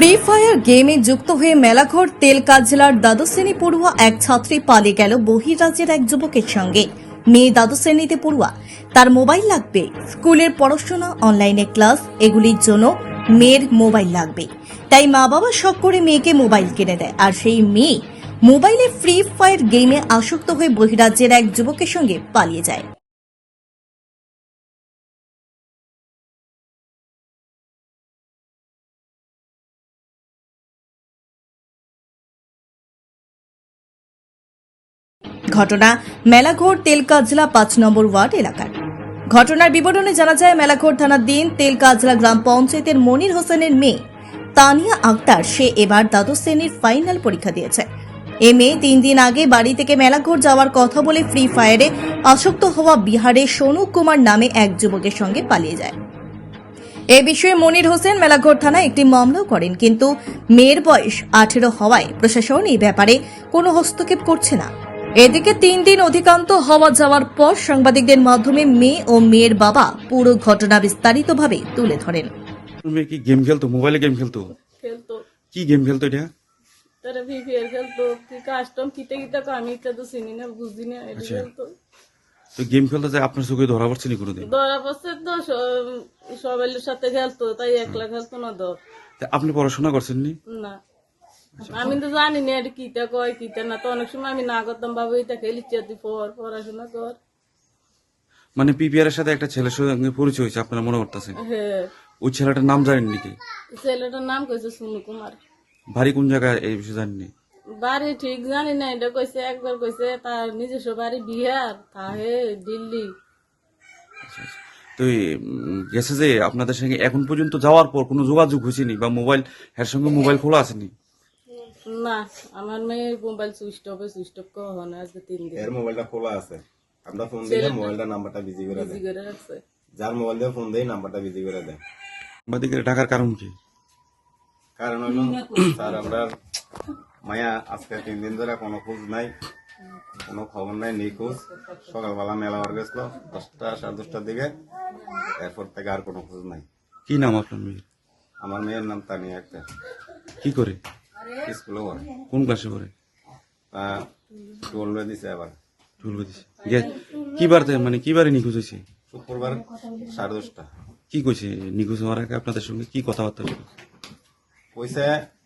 Free fire গেমে যুক্ত হয়ে মেলাঘর তেলকাজ জেলার দ্বাদশ শ্রেণি পড়ুয়া এক ছাত্রী পালিয়ে গেল বহিরাজ্যের এক যুবকের সঙ্গে। মেয়ে দ্বাদশ শ্রেণীতে পড়ুয়া। তার মোবাইল লাগবে। স্কুলের পড়াশোনা, অনলাইনে ক্লাস, এগুলির জন্য মেয়ের মোবাইল লাগবে। তাই মা বাবা শখ করে মেয়েকে মোবাইল কিনে দেয়। আর সেই মেয়ে মোবাইলে ফ্রি ফায়ার গেমে আসক্ত হয়ে বহিরাজ্যের এক যুবকের সঙ্গে পালিয়ে যায়। ঘটনা মেলাঘোর তেলকাজলা পাঁচ নম্বর ওয়ার্ড এলাকার। ঘটনার বিবরণে জানা যায়, মেলাঘোর থানার দিন তেলকাজলা গ্রাম পঞ্চায়েতের মনির হোসেনের মেয়ে তানিয়া আক্তার, সে এবার দ্বাদশ শ্রেণির ফাইনাল পরীক্ষা দিয়েছে। এ মেয়ে তিন দিন আগে বাড়ি থেকে মেলাঘোর যাওয়ার কথা বলে ফ্রি ফায়ারে আসক্ত হওয়া বিহারের সোনু কুমার নামে এক যুবকের সঙ্গে পালিয়ে যায়। এ বিষয়ে মনির হোসেন মেলাঘোর থানায় একটি মামলাও করেন, কিন্তু মেয়ের বয়স আঠেরো হওয়ায় প্রশাসন এই ব্যাপারে কোনো হস্তক্ষেপ করছে না। এদিকে তিন দিন অধিকান্ত হওয়া যাওয়ার পর সাংবাদিকদের মাধ্যমে মেয়ে ও মেয়ের বাবা পুরো ঘটনা বিস্তারিতভাবে তুলে ধরেন। তুমি কি গেম খেলতো? মোবাইলে গেম খেলতো? খেলতো। কি গেম খেলতো এটা? তারা ভিভিআর খেলতো কি কাস্টম কিতে কিতে আমি ইচ্ছা তো চিনি না বুঝি না এটা আচ্ছা। খেলতো। তো গেম খেলতে যে আপনার চোখে ধরা পড়ছে নি কোনোদিন? ধরা পড়ছে তো সবাইয়ের সাথে খেলতো তাই একলা খেলতো না ধর আপনি পড়াশোনা করছেন নি? না। আমি তো জানি না এটা কিতা কয় কিতা না। তো অনেক সময় আমি না করতাম বাবু এটা খেলি তুই পড় পড়াশোনা কর। মানে পিপিআর এর সাথে একটা ছেলের সঙ্গে পরিচয় হয়েছে আপনারা মনে করতেছেন? হ্যাঁ। ওই ছেলেটার নাম জানেন নাকি ছেলেটার নাম কইছে সুনু কুমার। বাড়ি কোন জায়গায় এই বিষয়ে জানেননি? বাড়ি ঠিক জানি না এটা কইছে একবার কইছে তার নিজস্ব বাড়ি বিহার তাহে দিল্লি। তো এই, উম, গেছে যে আপনাদের সঙ্গে এখন পর্যন্ত যাওয়ার পর কোনো যোগাযোগ হয়েছেনি বা মোবাইল এর সঙ্গে মোবাইল খোলা আসেনি না আমার মেয়ে মোবাইল সুইচ অফে সুইচ অফ কখন আজকে তিন দিন। এর মোবাইলটা খোলা আছে। আমরা ফোন দিলে মোবাইলটা নাম্বারটা বিজি করে বিজি দেয়। করে রাখছে। যার মোবাইল দিয়ে ফোন দেয় নাম্বারটা বিজি করে দেয়। বাদিকে ডাকার কারণ কি? কারণ হলো স্যার আমরা মায়া আজকে তিন দিন ধরে কোনো খোঁজ নাই কোনো খবর নাই নিখোঁজ সকালবেলা মেলা বার গেছিল দশটা সাড়ে দশটার দিকে। এরপর থেকে আর কোনো খোঁজ নাই। কি নাম আপনার মেয়ের? আমার মেয়ের নাম তানিয়া একটা। কি করে? স্কুলে পড়ে। কোন ক্লাসে পড়ে? টুয়েলভে দিছে আবার চলবে দিছে। গে- কি বারতে মানে কি বারে নিখোঁজ হয়েছে? শুক্রবার সাড়ে দশটা। কি কইছে? নিখোঁজ হওয়ার আগে আপনাদের সঙ্গে কি কথাবার্তা ছিল? কইছে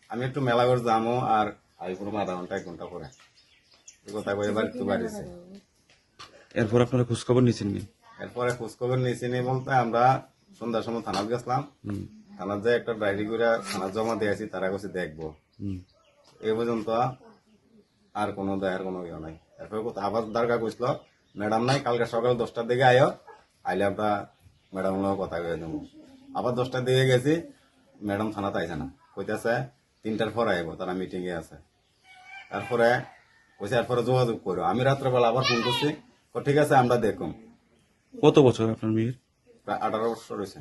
আমি একটু মেলাঘর যাব আর আই করব আধা ঘণ্টা এক ঘণ্টা পরে। এই কথা কয়ে এবার একটু বাড়িছে। এরপর আপনারা খোঁজ খবর নিয়েছেন নি এরপরে খোঁজখবর নিয়েছি নি বলতে আমরা সন্ধ্যার সময় থানাত গেছিলাম। থানাত যে একটা ডায়েরি করে থানাত জমা দিয়েছি তারা কাছে দেখব। হুম। এই পর্যন্ত আর কোনো দেখার কোনো ইয়ে নাই। এরপরে আবার দরকার কইছিল ম্যাডাম নাই কালকে সকাল দশটার দিকে আয়ো। আইলে আমরা ম্যাডাম লোক কথা কয়ে দেবো। আবার দশটার দিকে গেছি ম্যাডাম থানাতে আইছে না। কইতেছে তিনটার পর আইব তারা মিটিং এ আছে। তারপরে কইছে এরপরে যোগাযোগ করো। আমি রাত্রেবেলা আবার ফোন করছি ও ঠিক আছে আমরা দেখুন কত বছর আপনার মেয়ের প্রায় আঠারো বছর হয়েছে